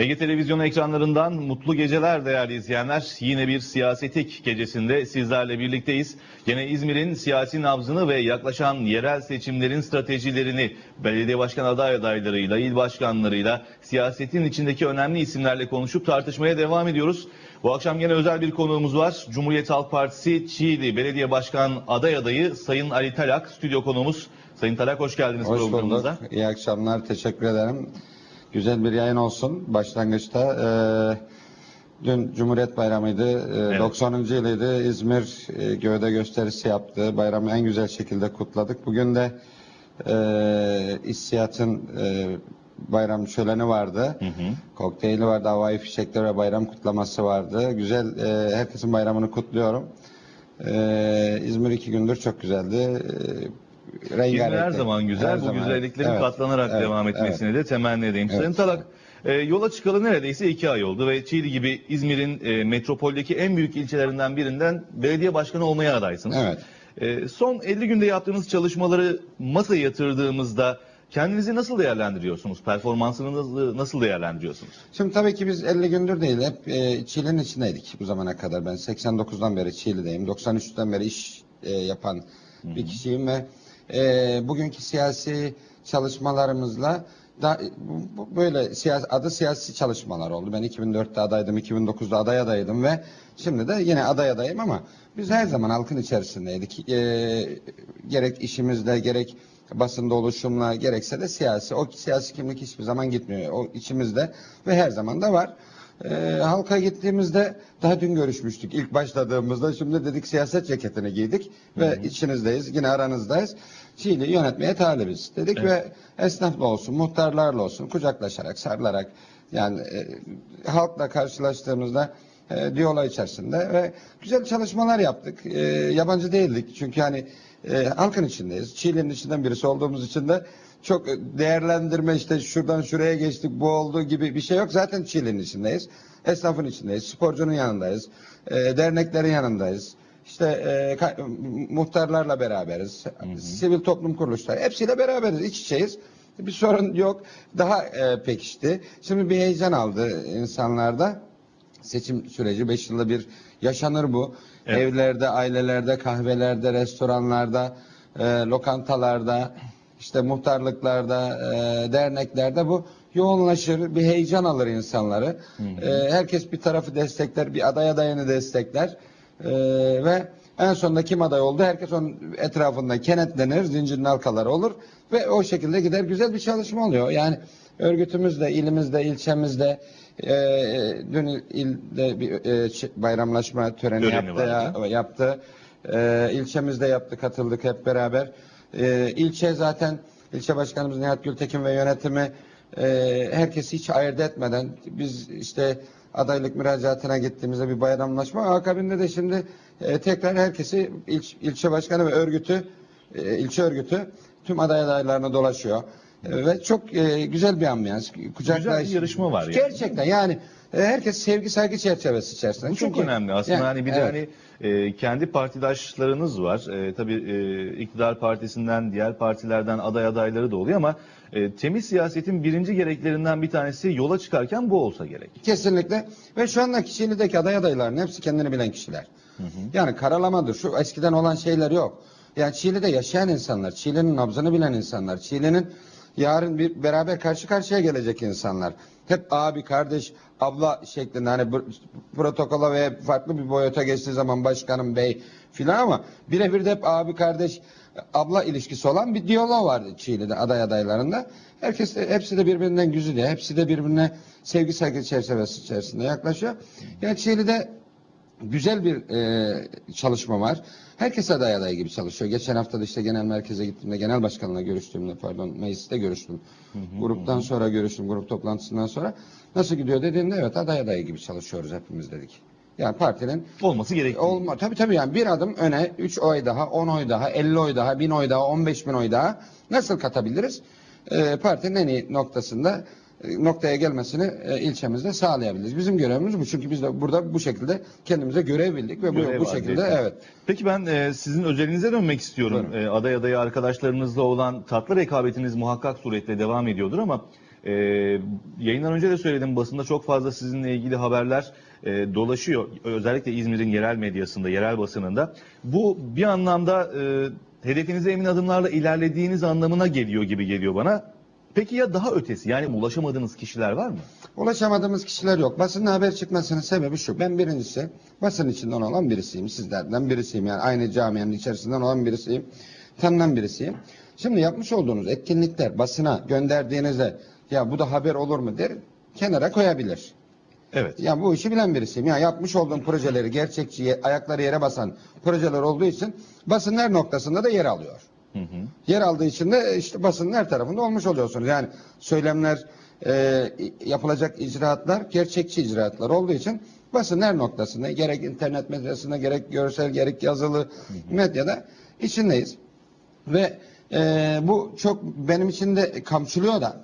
Ege Televizyonu ekranlarından mutlu geceler değerli izleyenler. Yine bir siyasetik gecesinde sizlerle birlikteyiz. Yine İzmir'in siyasi nabzını ve yaklaşan yerel seçimlerin stratejilerini belediye başkan aday adaylarıyla, il başkanlarıyla, siyasetin içindeki önemli isimlerle konuşup tartışmaya devam ediyoruz. Bu akşam yine özel bir konuğumuz var. Cumhuriyet Halk Partisi Çiğli Belediye Başkan aday adayı Sayın Ali Talak stüdyo konuğumuz. Sayın Talak hoş geldiniz Hoş programımıza. bulduk. İyi akşamlar. Teşekkür ederim. Güzel bir yayın olsun. Başlangıçta e, dün Cumhuriyet Bayramı'ydı. E, Evet. 90. yılıydı. İzmir e, gövde gösterisi yaptı. Bayramı en güzel şekilde kutladık. Bugün de e, İSSİAD'ın e, bayram şöleni vardı. Hı hı. Kokteyli vardı. Havai fişekler ve bayram kutlaması vardı. Güzel. e, herkesin bayramını kutluyorum. E, İzmir iki gündür çok güzeldi. E, rengarenkti. İzmir her zaman güzel. Her Bu zaman, güzelliklerin evet. katlanarak Evet, devam evet. etmesini de temenni edeyim. Evet. Sayın Talak, e, yola çıkalı neredeyse iki ay oldu ve Çiğli gibi İzmir'in e, metropoldeki en büyük ilçelerinden birinden belediye başkanı olmaya adaysınız. Evet. E, son 50 günde yaptığınız çalışmaları masaya yatırdığımızda kendinizi nasıl değerlendiriyorsunuz? Performansınızı nasıl değerlendiriyorsunuz? Şimdi tabii ki biz 50 gündür değil hep e, Çiğli'nin içindeydik bu zamana kadar. Ben 89'dan beri Çiğli'deyim. 93'ten beri iş e, yapan bir kişiyim ve e, bugünkü siyasi çalışmalarımızla da, bu- bu- böyle siyasi, adı siyasi çalışmalar oldu. Ben 2004'te adaydım, 2009'da aday adaydım ve şimdi de yine aday adayım ama biz her zaman halkın içerisindeydik. E, gerek işimizde gerek basında oluşumla gerekse de siyasi. O siyasi kimlik hiçbir zaman gitmiyor. O içimizde ve her zaman da var. Ee, halka gittiğimizde daha dün görüşmüştük. İlk başladığımızda şimdi dedik siyaset ceketini giydik ve içinizdeyiz. Yine aranızdayız. Çiğli yönetmeye talibiz dedik Evet. ve esnafla olsun, muhtarlarla olsun kucaklaşarak, sarılarak yani e, halkla karşılaştığımızda e, diyalog içerisinde ve güzel çalışmalar yaptık. E, yabancı değildik çünkü hani e, halkın içindeyiz. Çiğli'nin içinden birisi olduğumuz için de çok değerlendirme işte şuradan şuraya geçtik bu oldu gibi bir şey yok. Zaten Çiğli'nin içindeyiz. Esnafın içindeyiz. Sporcunun yanındayız. E, derneklerin yanındayız. İşte e, muhtarlarla beraberiz. Sivil toplum kuruluşları hepsiyle beraberiz. İç içeyiz. Bir sorun yok. Daha e, pekişti. Şimdi bir heyecan aldı insanlarda seçim süreci 5 yılda bir yaşanır bu. Evet. Evlerde, ailelerde, kahvelerde, restoranlarda, e, lokantalarda, işte muhtarlıklarda, e, derneklerde bu yoğunlaşır, bir heyecan alır insanları. E, herkes bir tarafı destekler, bir aday adayını destekler. E, ve en sonunda kim aday oldu? Herkes onun etrafında kenetlenir, zincirin halkaları olur ve o şekilde gider. Güzel bir çalışma oluyor. Yani örgütümüzde, ilimizde, ilçemizde e, dün ilde bir e, bayramlaşma töreni Töreni yaptı. Ya, yaptı. E, ilçemizde yaptı, katıldık hep beraber. E, ilçe zaten ilçe başkanımız Nihat Gültekin ve yönetimi e, herkesi hiç ayırt etmeden biz işte adaylık müracaatına gittiğimizde bir bayramlaşma akabinde de şimdi e, tekrar herkesi il, ilçe başkanı ve örgütü e, ilçe örgütü tüm aday adaylarına dolaşıyor. E, ve çok e, güzel bir ambiyans. Kucaklayış. Güzel bir yarışma var yani. Gerçekten yani herkes sevgi saygı çerçevesi içerisinde. Bu çok Çünkü- önemli aslında Yani, hani bir de evet. hani e, kendi partidaşlarınız var. E, tabii e, iktidar partisinden, diğer partilerden aday adayları da oluyor ama e, temiz siyasetin birinci gereklerinden bir tanesi yola çıkarken bu olsa gerek. Kesinlikle. Ve şu anda Çiğli'deki aday adayların hepsi kendini bilen kişiler. Yani karalamadır. Şu eskiden olan şeyler yok. Yani Çiğli'de yaşayan insanlar, Çiğli'nin nabzını bilen insanlar, Çiğli'nin yarın bir beraber karşı karşıya gelecek insanlar. Hep abi, kardeş, abla şeklinde hani protokola ve farklı bir boyuta geçtiği zaman başkanım, bey filan ama birebir de hep abi, kardeş, abla ilişkisi olan bir diyalog vardı Çiğli'de aday adaylarında. Herkes de, hepsi de birbirinden güzide, hepsi de birbirine sevgi saygı çerçevesi içerisinde yaklaşıyor. Yani Çiğli'de güzel bir e, çalışma var. Herkes aday aday gibi çalışıyor. Geçen hafta da işte genel merkeze gittiğimde, genel başkanla görüştüğümde pardon mecliste görüştüm. Gruptan sonra görüştüm, grup toplantısından sonra. Nasıl gidiyor dediğimde evet aday aday gibi çalışıyoruz hepimiz dedik. Yani partinin Olması gerektiği. Olma, tabii tabii yani bir adım öne 3 oy daha, 10 oy daha, 50 oy daha, 1000 oy daha, 15 bin oy daha nasıl katabiliriz? Ee, partinin en iyi noktasında e, noktaya gelmesini e, ilçemizde sağlayabiliriz. Bizim görevimiz bu. Çünkü biz de burada bu şekilde kendimize görev bildik ve bu, Görev bu var, şekilde zaten. evet. Peki ben e, sizin özelinize dönmek istiyorum. E, aday adayı arkadaşlarınızla olan tatlı rekabetiniz muhakkak suretle devam ediyordur ama E, yayından önce de söyledim basında çok fazla sizinle ilgili haberler e, dolaşıyor. Özellikle İzmir'in yerel medyasında, yerel basınında. Bu bir anlamda e, hedefinize emin adımlarla ilerlediğiniz anlamına geliyor gibi geliyor bana. Peki ya daha ötesi yani ulaşamadığınız kişiler var mı? Ulaşamadığımız kişiler yok. Basında haber çıkmasının sebebi şu. Ben birincisi basın içinden olan birisiyim. Sizlerden birisiyim. Yani aynı camianın içerisinden olan birisiyim. Tanınan birisiyim. Şimdi yapmış olduğunuz etkinlikler basına gönderdiğinizde ya bu da haber olur mu der kenara koyabilir. Evet. Ya bu işi bilen birisiyim. Ya yapmış olduğum projeleri gerçekçi, ayakları yere basan projeler olduğu için basın her noktasında da yer alıyor. Hı hı. Yer aldığı için de işte basının her tarafında olmuş oluyorsunuz. Yani söylemler, e, yapılacak icraatlar gerçekçi icraatlar olduğu için basın her noktasında gerek internet medyasında gerek görsel gerek yazılı medyada içindeyiz. Ve e, bu çok benim için de kamçılıyor da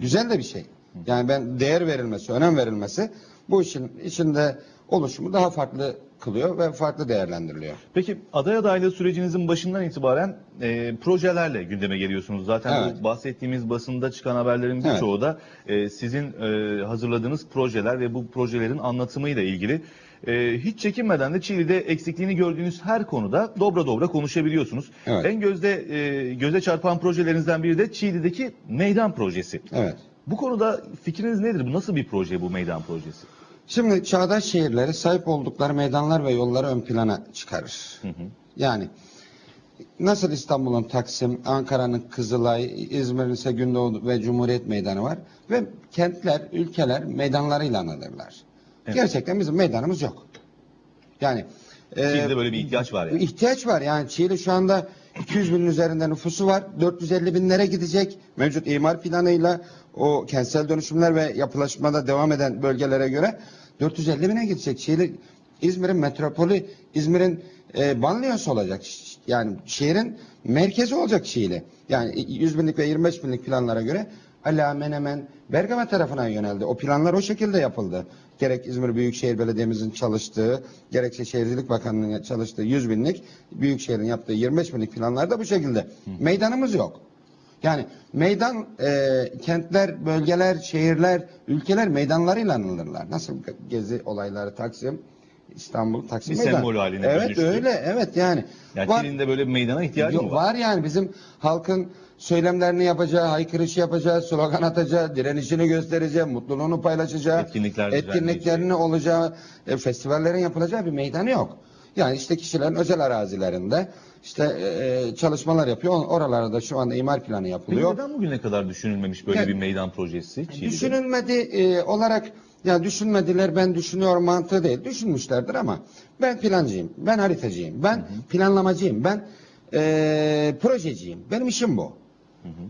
güzel de bir şey. Yani ben değer verilmesi, önem verilmesi bu işin içinde oluşumu daha farklı kılıyor ve farklı değerlendiriliyor. Peki aday adaylığı sürecinizin başından itibaren e, projelerle gündeme geliyorsunuz. Zaten Evet. bu bahsettiğimiz basında çıkan haberlerin Evet. birçoğu da e, sizin e, hazırladığınız projeler ve bu projelerin anlatımıyla ilgili. E, hiç çekinmeden de Çiğli'de eksikliğini gördüğünüz her konuda dobra dobra konuşabiliyorsunuz. Evet. En gözde e, göze çarpan projelerinizden biri de Çiğli'deki meydan projesi. Evet. Bu konuda fikriniz nedir? Bu nasıl bir proje bu meydan projesi? Şimdi çağdaş şehirleri sahip oldukları meydanlar ve yolları ön plana çıkarır. Hı hı. Yani nasıl İstanbul'un Taksim, Ankara'nın Kızılay, İzmir'in ise Gündoğdu ve Cumhuriyet Meydanı var ve kentler, ülkeler meydanlarıyla anılırlar. Evet. Gerçekten bizim meydanımız yok. Yani e, Çiğli'de böyle bir ihtiyaç var yani. İhtiyaç var yani Çiğli şu anda 200 binin üzerinde nüfusu var. 450 binlere gidecek. Mevcut imar planıyla o kentsel dönüşümler ve yapılaşmada devam eden bölgelere göre 450 bine gidecek. Çiğli İzmir'in metropolü, İzmir'in e, banliyosu olacak. Yani şehrin merkezi olacak Çiğli. Yani 100 binlik ve 25 binlik planlara göre Ala, Menemen, Bergama tarafına yöneldi. O planlar o şekilde yapıldı. Gerek İzmir Büyükşehir Belediye'mizin çalıştığı, gerekse Şehircilik Bakanlığı'nın çalıştığı 100 binlik, Büyükşehir'in yaptığı 25 binlik planlar da bu şekilde. Meydanımız yok. Yani meydan, e, kentler, bölgeler, şehirler, ülkeler meydanlarıyla anılırlar. Nasıl gezi olayları, Taksim, İstanbul, Taksim Bir meydan. sembol haline Evet dönüştü. öyle, evet yani. Yani Var- böyle bir meydana ihtiyacı Yok, var? var yani bizim halkın söylemlerini yapacağı, haykırışı yapacağı, slogan atacağı, direnişini göstereceği, mutluluğunu paylaşacağı, Etkinlikler etkinliklerinin olacağı, e, festivallerin yapılacağı bir meydanı yok. Yani işte kişilerin özel arazilerinde işte e, çalışmalar yapıyor. Oralarda da şu anda imar planı Peki yapılıyor. neden bugüne kadar düşünülmemiş böyle Yani- bir meydan projesi? Çiğli'de? Düşünülmedi e, olarak ya düşünmediler ben düşünüyorum mantığı değil. Düşünmüşlerdir ama ben plancıyım, ben haritacıyım, ben planlamacıyım, ben e, projeciyim. Benim işim bu.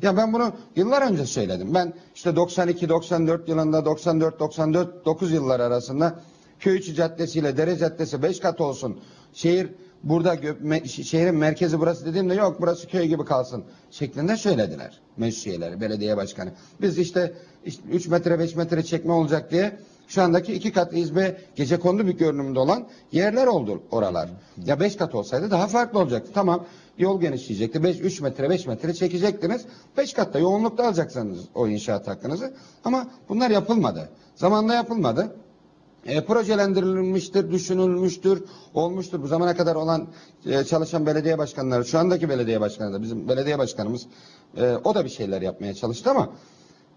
Ya ben bunu yıllar önce söyledim. Ben işte 92-94 yılında 94-94 yıllar arasında Köyçü Caddesi ile Dere Caddesi 5 kat olsun. Şehir burada me- şehrin merkezi burası dediğimde yok burası köy gibi kalsın şeklinde söylediler meclis üyeleri, belediye başkanı. Biz işte, işte 3 metre 5 metre çekme olacak diye şu andaki iki kat izbe gece kondu bir görünümde olan yerler oldu oralar. Ya 5 kat olsaydı daha farklı olacaktı. Tamam yol genişleyecekti. 5 3 metre 5 metre çekecektiniz. 5 katta yoğunlukta alacaksınız o inşaat hakkınızı. Ama bunlar yapılmadı. Zamanında yapılmadı. E, projelendirilmiştir, düşünülmüştür, olmuştur. Bu zamana kadar olan e, çalışan belediye başkanları, şu andaki belediye başkanı da bizim belediye başkanımız e, o da bir şeyler yapmaya çalıştı ama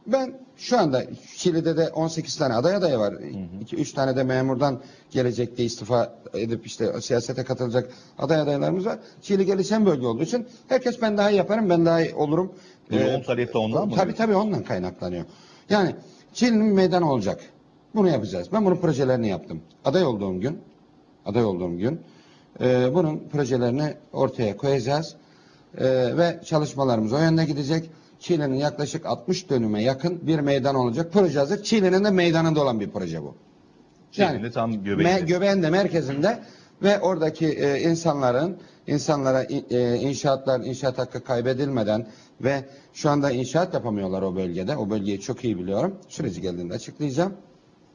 ben şu anda Şili'de de 18 tane aday adayı var. 2-3 tane de memurdan gelecekte istifa edip işte siyasete katılacak aday adaylarımız var. Şili gelişen bölge olduğu için herkes ben daha iyi yaparım, ben daha iyi olurum. Bu yoğun talep ondan mı? Tabii tabii ondan kaynaklanıyor. Yani Çin'in meydanı olacak. Bunu yapacağız. Ben bunun projelerini yaptım. Aday olduğum gün, aday olduğum gün e, bunun projelerini ortaya koyacağız. E, ve çalışmalarımız o yönde gidecek. Çiğli'nin yaklaşık 60 dönüme yakın bir meydan olacak. Proje hazır. Çiğli'nin de meydanında olan bir proje bu. Çiğli'nin de tam göbeğinde. Me, göbeğin de merkezinde ve oradaki e, insanların insanlara e, inşaatlar inşaat hakkı kaybedilmeden ve şu anda inşaat yapamıyorlar o bölgede. O bölgeyi çok iyi biliyorum. Süreci geldiğinde açıklayacağım.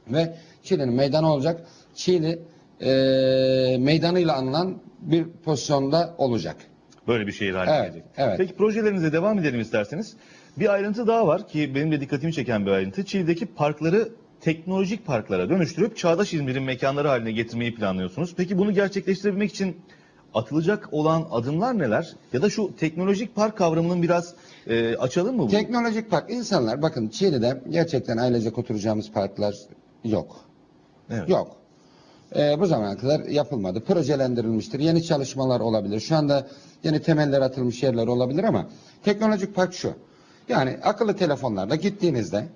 Ve Çiğli'nin meydanı olacak. Çiğli e, meydanıyla anılan bir pozisyonda olacak. Böyle bir şehir haline Evet, gelecek. evet. Peki projelerinize devam edelim isterseniz. Bir ayrıntı daha var ki benim de dikkatimi çeken bir ayrıntı. Çiğli'deki parkları teknolojik parklara dönüştürüp çağdaş İzmir'in mekanları haline getirmeyi planlıyorsunuz. Peki bunu gerçekleştirebilmek için atılacak olan adımlar neler? Ya da şu teknolojik park kavramının biraz e, açalım mı? bunu? Teknolojik park insanlar bakın Çiğli'de gerçekten ailecek oturacağımız parklar yok. Evet. Yok. Ee, bu zamana kadar yapılmadı. Projelendirilmiştir. Yeni çalışmalar olabilir. Şu anda yeni temeller atılmış yerler olabilir ama teknolojik park şu. Yani akıllı telefonlarla gittiğinizde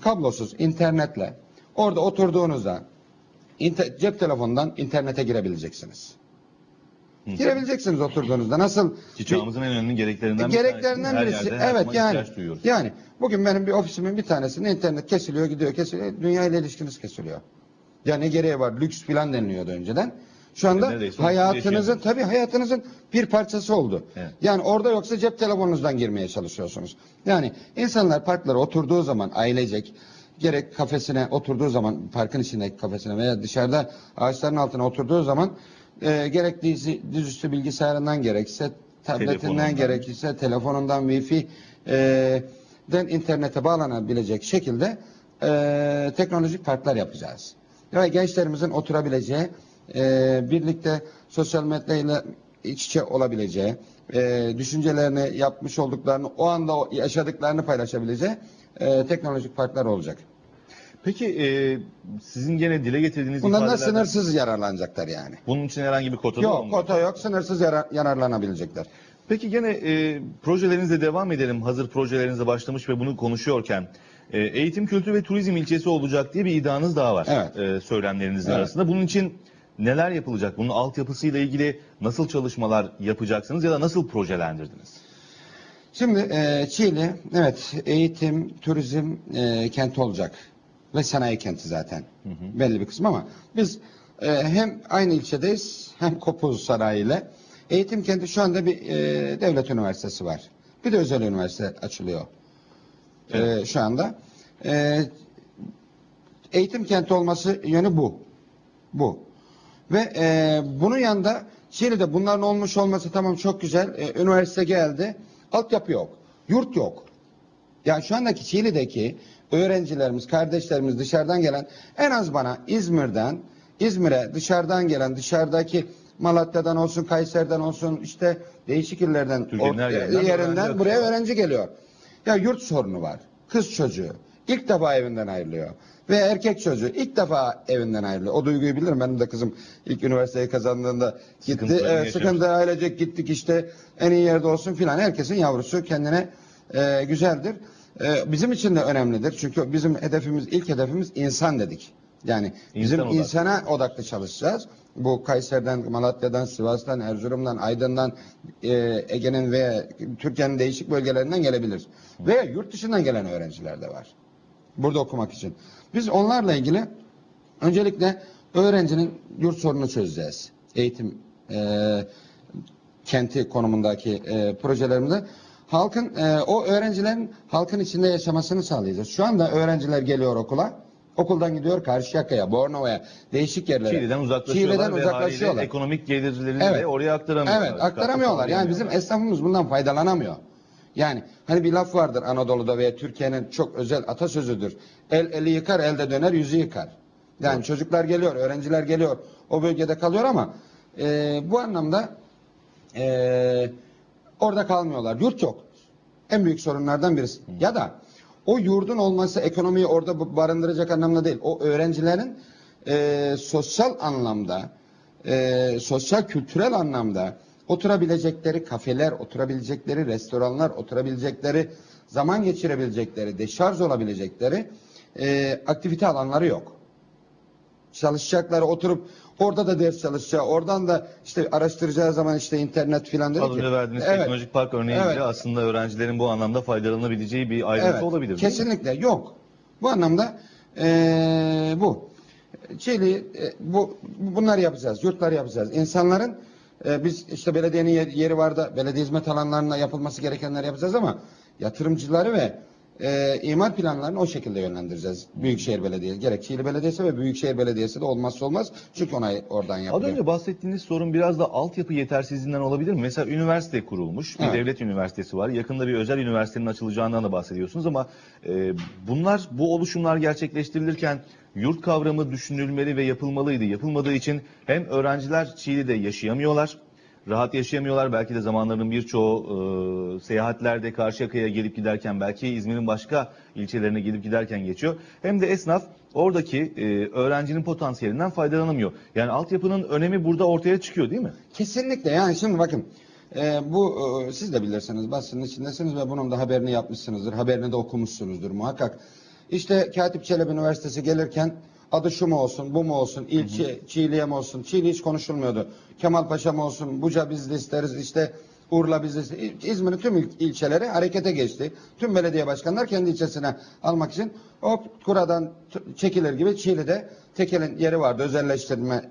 kablosuz internetle orada oturduğunuzda inter- cep telefonundan internete girebileceksiniz. Hı. Girebileceksiniz oturduğunuzda. Nasıl? Ki çağımızın en önemli gereklerinden bir Gereklerinden tanesi. birisi. Evet yani. Yani bugün benim bir ofisimin bir tanesinde internet kesiliyor, gidiyor, kesiliyor. Dünya ile ilişkiniz kesiliyor. Ya ne gereği var? Lüks falan deniliyordu önceden. Şu anda Neredeyse hayatınızın yaşıyorsunuz. tabii hayatınızın bir parçası oldu. Evet. Yani orada yoksa cep telefonunuzdan girmeye çalışıyorsunuz. Yani insanlar parklara oturduğu zaman ailecek gerek kafesine oturduğu zaman parkın içindeki kafesine veya dışarıda ağaçların altına oturduğu zaman e, gerek dizi, dizüstü bilgisayarından gerekse tabletinden Telefonundan. gerekirse telefonundan wifi e, den internete bağlanabilecek şekilde e, teknolojik parklar yapacağız. Ve gençlerimizin oturabileceği, e, birlikte sosyal medyayla iç içe olabileceği, e, düşüncelerini yapmış olduklarını, o anda yaşadıklarını paylaşabileceği e, teknolojik parklar olacak. Peki e, sizin gene dile getirdiğiniz Bundan da ifadelerden- sınırsız yararlanacaklar yani. Bunun için herhangi bir kota da Yok, olmuyor. kota yok, sınırsız yara- yararlanabilecekler. Peki gene e, projelerinizle devam edelim. Hazır projelerinizle başlamış ve bunu konuşuyorken. E, eğitim, kültür ve turizm ilçesi olacak diye bir iddianız daha var. Evet. E, söylemlerinizin Evet. arasında. Bunun için neler yapılacak? Bunun altyapısıyla ilgili nasıl çalışmalar yapacaksınız ya da nasıl projelendirdiniz? Şimdi e, Çiğli, evet eğitim, turizm e, kenti olacak. Ve sanayi kenti zaten. Belli bir kısım ama biz e, hem aynı ilçedeyiz hem Kopuz Sanayi ile. Eğitim kenti şu anda bir e, devlet üniversitesi var. Bir de özel üniversite açılıyor. E, Evet. şu anda. E, eğitim kenti olması yönü bu. Bu. Ve e, bunun yanında Çiğli'de bunların olmuş olması tamam çok güzel. E, üniversite geldi. Altyapı yok. Yurt yok. Yani şu andaki Çiğli'deki öğrencilerimiz, kardeşlerimiz dışarıdan gelen en az bana İzmir'den, İzmir'e dışarıdan gelen, dışarıdaki Malatya'dan olsun, Kayseri'den olsun, işte değişik illerden, or- yerinden buraya öğrenci geliyor. Ya yurt sorunu var. Kız çocuğu ilk defa evinden ayrılıyor. Ve erkek çocuğu ilk defa evinden ayrılıyor. O duyguyu bilirim. Benim de kızım ilk üniversiteyi kazandığında gitti. Evet, sıkıntı ailecek gittik işte en iyi yerde olsun filan. Herkesin yavrusu kendine e, güzeldir. E, bizim için de önemlidir. Çünkü bizim hedefimiz, ilk hedefimiz insan dedik. Yani bizim İnsan odaklı. insana odaklı çalışacağız. Bu Kayseri'den, Malatya'dan, Sivas'tan, Erzurum'dan, Aydın'dan, e, Ege'nin ve Türkiye'nin değişik bölgelerinden gelebilir. Veya yurt dışından gelen öğrenciler de var. Burada okumak için. Biz onlarla ilgili öncelikle öğrencinin yurt sorununu çözeceğiz. Eğitim e, kenti konumundaki e, projelerimizde halkın e, o öğrencilerin halkın içinde yaşamasını sağlayacağız. Şu anda öğrenciler geliyor okula. Okuldan gidiyor Karşıyaka'ya, Bornova'ya, değişik yerlere. Çiğli'den uzaklaşıyorlar Çiğli'den ve uzaklaşıyorlar. ekonomik gelirlerini Evet. de oraya aktaramıyorlar. Evet aktaramıyorlar. Yani bizim esnafımız bundan faydalanamıyor. Yani hani bir laf vardır Anadolu'da veya Türkiye'nin çok özel atasözüdür. El eli yıkar, elde döner, yüzü yıkar. Yani çocuklar geliyor, öğrenciler geliyor, o bölgede kalıyor ama e, bu anlamda e, orada kalmıyorlar. Yurt yok. En büyük sorunlardan birisi. Ya da o yurdun olması ekonomiyi orada barındıracak anlamda değil. O öğrencilerin e, sosyal anlamda, e, sosyal kültürel anlamda oturabilecekleri kafeler, oturabilecekleri restoranlar, oturabilecekleri, zaman geçirebilecekleri, deşarj olabilecekleri e, aktivite alanları yok çalışacaklar oturup orada da ders çalışacağı oradan da işte araştıracağı zaman işte internet filan dedi Az ki. önce verdiğiniz Evet. teknolojik park örneği Evet. bile aslında öğrencilerin bu anlamda faydalanabileceği bir ayrıntı Evet, olabilir. Kesinlikle yok. Bu anlamda eee, bu. Çiğli, e, bu bunları yapacağız. Yurtlar yapacağız. İnsanların e, biz işte belediyenin yer- yeri var da belediye hizmet alanlarına yapılması gerekenler yapacağız ama yatırımcıları ve e, imar planlarını o şekilde yönlendireceğiz. Büyükşehir Belediyesi, gerek Çiğli Belediyesi ve Büyükşehir Belediyesi de olmazsa olmaz. Çünkü ona oradan Az yapılıyor. önce bahsettiğiniz sorun biraz da altyapı yetersizliğinden olabilir mi? Mesela üniversite kurulmuş, bir Evet. devlet üniversitesi var. Yakında bir özel üniversitenin açılacağından da bahsediyorsunuz ama e, bunlar, bu oluşumlar gerçekleştirilirken yurt kavramı düşünülmeli ve yapılmalıydı. Yapılmadığı için hem öğrenciler Çiğli'de yaşayamıyorlar, rahat yaşayamıyorlar. Belki de zamanlarının birçoğu e, seyahatlerde Karşıyaka'ya gelip giderken, belki İzmir'in başka ilçelerine gelip giderken geçiyor. Hem de esnaf oradaki e, öğrencinin potansiyelinden faydalanamıyor. Yani altyapının önemi burada ortaya çıkıyor değil mi? Kesinlikle yani şimdi bakın e, bu e, siz de bilirsiniz basının içindesiniz ve bunun da haberini yapmışsınızdır. Haberini de okumuşsunuzdur muhakkak. İşte Katip Çelebi Üniversitesi gelirken adı şu mu olsun bu mu olsun ilçe Çiğli'ye mi olsun Çiğli hiç konuşulmuyordu. Kemal Paşa mı olsun Buca biz de isteriz işte Urla biz de isteriz. İzmir'in tüm il- ilçeleri harekete geçti. Tüm belediye başkanlar kendi ilçesine almak için o kuradan çekilir gibi Çiğli'de tekelin yeri vardı. Özelleştirmeye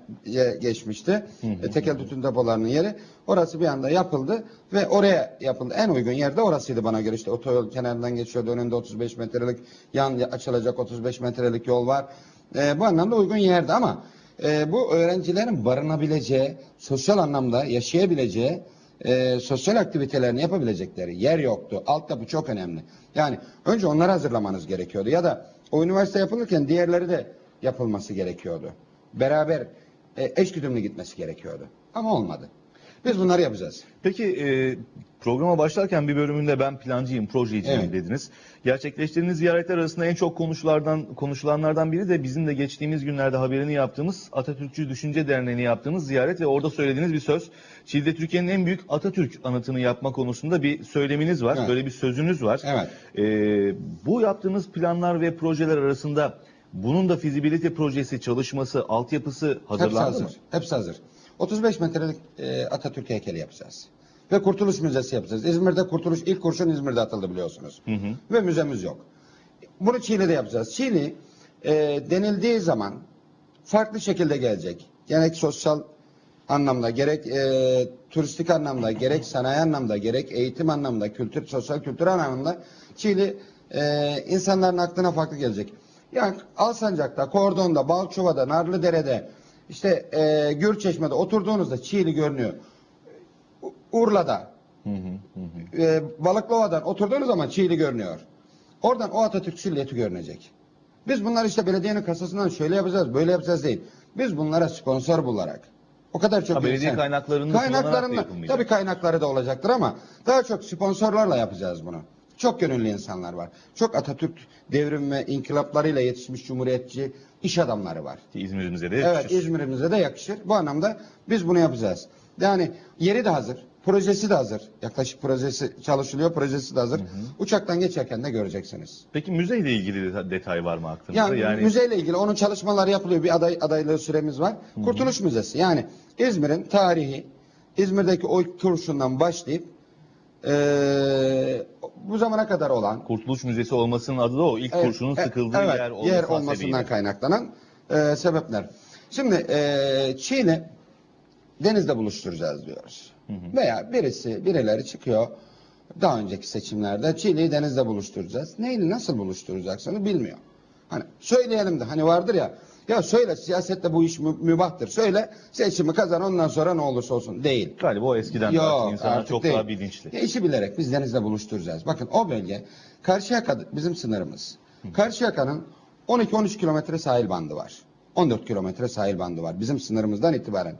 geçmişti. E, tekel tütün depolarının yeri. Orası bir anda yapıldı ve oraya yapıldı. En uygun yerde orasıydı bana göre. İşte otoyol kenarından geçiyordu. Önünde 35 metrelik yan açılacak 35 metrelik yol var. E, bu anlamda uygun yerdi ama e, bu öğrencilerin barınabileceği, sosyal anlamda yaşayabileceği e, sosyal aktivitelerini yapabilecekleri yer yoktu. Altyapı çok önemli. Yani önce onları hazırlamanız gerekiyordu. Ya da o üniversite yapılırken diğerleri de yapılması gerekiyordu. Beraber e, eşgüdümlü gitmesi gerekiyordu. Ama olmadı. Biz bunları yapacağız. Peki e, programa başlarken bir bölümünde ben plancıyım, projeciyim Evet. dediniz. Gerçekleştirdiğiniz ziyaretler arasında en çok konuşulardan konuşulanlardan biri de bizim de geçtiğimiz günlerde haberini yaptığımız Atatürkçü Düşünce Derneği'ni yaptığımız ziyaret ve orada söylediğiniz bir söz. Çiğli'de Türkiye'nin en büyük Atatürk anıtını yapma konusunda bir söyleminiz var, Evet. böyle bir sözünüz var. Evet. E, bu yaptığınız planlar ve projeler arasında bunun da fizibilite projesi, çalışması, altyapısı Hepsi hazırlandı hazır. mı? Hepsi hazır. 35 metrelik e, Atatürk heykeli yapacağız. Ve Kurtuluş Müzesi yapacağız. İzmir'de Kurtuluş ilk kurşun İzmir'de atıldı biliyorsunuz. Hı hı. Ve müzemiz yok. Bunu Çiğli'de yapacağız. Çiğli e, denildiği zaman farklı şekilde gelecek. Gerek sosyal anlamda, gerek e, turistik anlamda, gerek sanayi anlamda, gerek eğitim anlamda, kültür, sosyal kültür anlamda Çiğli e, insanların aklına farklı gelecek. Yani Alsancak'ta, Kordon'da, Balçova'da, Narlıdere'de, işte e, Gürçeşme'de oturduğunuzda Çiğli görünüyor. Urla'da, Hı hı, hı hı. e, Balıklıova'dan oturduğunuz zaman Çiğli görünüyor. Oradan o Atatürk silüeti görünecek. Biz bunlar işte belediyenin kasasından şöyle yapacağız, böyle yapacağız değil. Biz bunlara sponsor bularak. O kadar çok Ha, belediye kaynaklarını kaynaklarında tabii kaynakları da olacaktır ama daha çok sponsorlarla yapacağız bunu. Çok gönüllü insanlar var. Çok Atatürk devrim ve inkılaplarıyla yetişmiş cumhuriyetçi iş adamları var. İzmir'imize de Evet yakışır. İzmir'imize de yakışır. Bu anlamda biz bunu yapacağız. Yani yeri de hazır. Projesi de hazır. Yaklaşık projesi çalışılıyor. Projesi de hazır. Uçaktan geçerken de göreceksiniz. Peki müzeyle ilgili de detay var mı aklınızda? Yani, Yani, müzeyle ilgili onun çalışmaları yapılıyor. Bir aday adaylığı süremiz var. Kurtuluş Müzesi. Yani İzmir'in tarihi İzmir'deki o kurşundan başlayıp eee, bu zamana kadar olan Kurtuluş Müzesi olmasının adı da o. İlk kurşunun e- sıkıldığı evet, yer olması yer olmasından hasebiyle. kaynaklanan e, sebepler. Şimdi e, Çiğli denizde buluşturacağız diyoruz. Veya birisi birileri çıkıyor daha önceki seçimlerde Çiğli'yi denizde buluşturacağız. Neyle nasıl buluşturacaksını bilmiyor. Hani söyleyelim de hani vardır ya ya söyle siyasette bu iş mü- mübahtır. Söyle seçimi kazan ondan sonra ne olursa olsun. Değil. Galiba o eskiden de Yok, artık insanlar artık çok değil. daha bilinçli. Ya işi bilerek biz denizle buluşturacağız. Bakın o bölge Karşıyaka bizim sınırımız. Karşıyaka'nın 12-13 kilometre sahil bandı var. 14 kilometre sahil bandı var bizim sınırımızdan itibaren.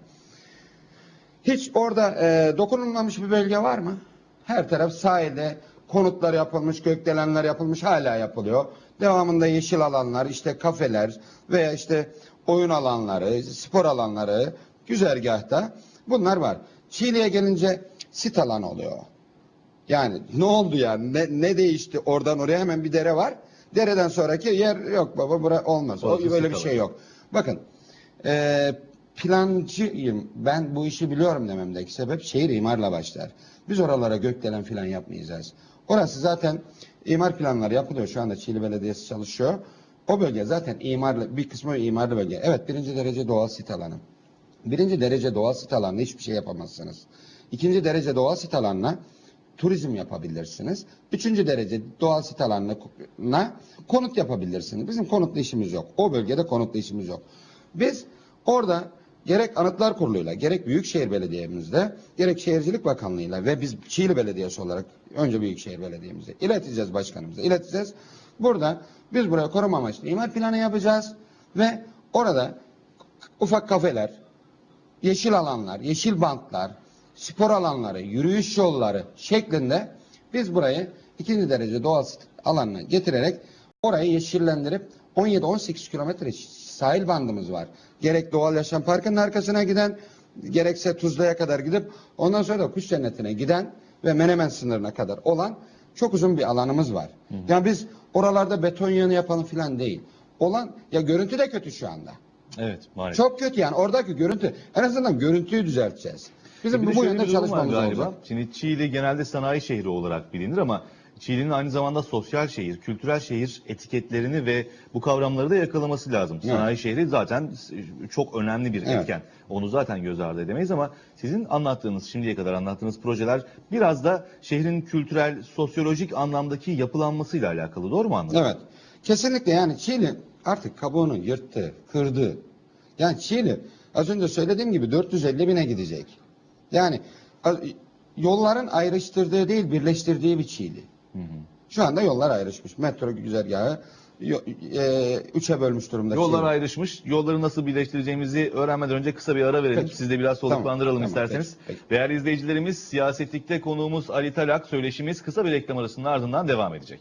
Hiç orada e, dokunulmamış bir bölge var mı? Her taraf sahilde konutlar yapılmış, gökdelenler yapılmış, hala yapılıyor. Devamında yeşil alanlar, işte kafeler veya işte oyun alanları, spor alanları güzergahta bunlar var. Çiğli'ye gelince sit alanı oluyor. Yani ne oldu yani? Ne, ne değişti? Oradan oraya hemen bir dere var. Dereden sonraki yer yok baba bura olmaz. O, Orası böyle bir şey yok. Bakın e, plancıyım ben bu işi biliyorum dememdeki sebep şehir imarla başlar. Biz oralara gökdelen falan yapmayacağız. Orası zaten imar planları yapılıyor. Şu anda Çiğli Belediyesi çalışıyor. O bölge zaten imarlı bir kısmı imarlı bölge. Evet birinci derece doğal sit alanı. Birinci derece doğal sit alanına hiçbir şey yapamazsınız. İkinci derece doğal sit alanına turizm yapabilirsiniz. Üçüncü derece doğal sit alanına konut yapabilirsiniz. Bizim konutlu işimiz yok. O bölgede konutlu işimiz yok. Biz orada gerek Anıtlar Kurulu'yla, gerek Büyükşehir Belediye'mizde, gerek Şehircilik Bakanlığı'yla ve biz Çiğli Belediyesi olarak önce Büyükşehir Belediye'mize ileteceğiz başkanımıza, ileteceğiz. Burada biz buraya koruma amaçlı imar planı yapacağız ve orada ufak kafeler, yeşil alanlar, yeşil bantlar, spor alanları, yürüyüş yolları şeklinde biz burayı ikinci derece doğal alanına getirerek orayı yeşillendirip 17-18 kilometre sahil bandımız var. Gerek doğal yaşam parkının arkasına giden, gerekse Tuzla'ya kadar gidip ondan sonra da kuş cennetine giden ve Menemen sınırına kadar olan çok uzun bir alanımız var. Yani biz oralarda beton yığını yapalım falan değil. Olan ya görüntü de kötü şu anda. Evet maalesef. Çok kötü yani oradaki görüntü. En azından görüntüyü düzelteceğiz. Bizim bu yönde çalışmamız galiba. olacak. Şimdi Çiğli genelde sanayi şehri olarak bilinir ama Çiğli'nin aynı zamanda sosyal şehir, kültürel şehir etiketlerini ve bu kavramları da yakalaması lazım. Evet. Sanayi şehri zaten çok önemli bir Evet. etken. Onu zaten göz ardı edemeyiz ama sizin anlattığınız, şimdiye kadar anlattığınız projeler biraz da şehrin kültürel, sosyolojik anlamdaki yapılanmasıyla alakalı. Doğru mu anladım? Evet. Kesinlikle yani Çiğli artık kabuğunu yırttı, kırdı. Yani Çiğli az önce söylediğim gibi 450 bine gidecek. Yani yolların ayrıştırdığı değil birleştirdiği bir Çiğli. Şu anda yollar ayrışmış. Metro güzergahı yo- e, üçe bölmüş durumda. Yollar Çiğli. ayrışmış. Yolları nasıl birleştireceğimizi öğrenmeden önce kısa bir ara verelim. Peki. Siz de biraz Tamam, soluklandıralım tamam, isterseniz. peki, Değerli izleyicilerimiz, siyasetlikte konuğumuz Ali Talak, söyleşimiz kısa bir reklam arasının ardından devam edecek.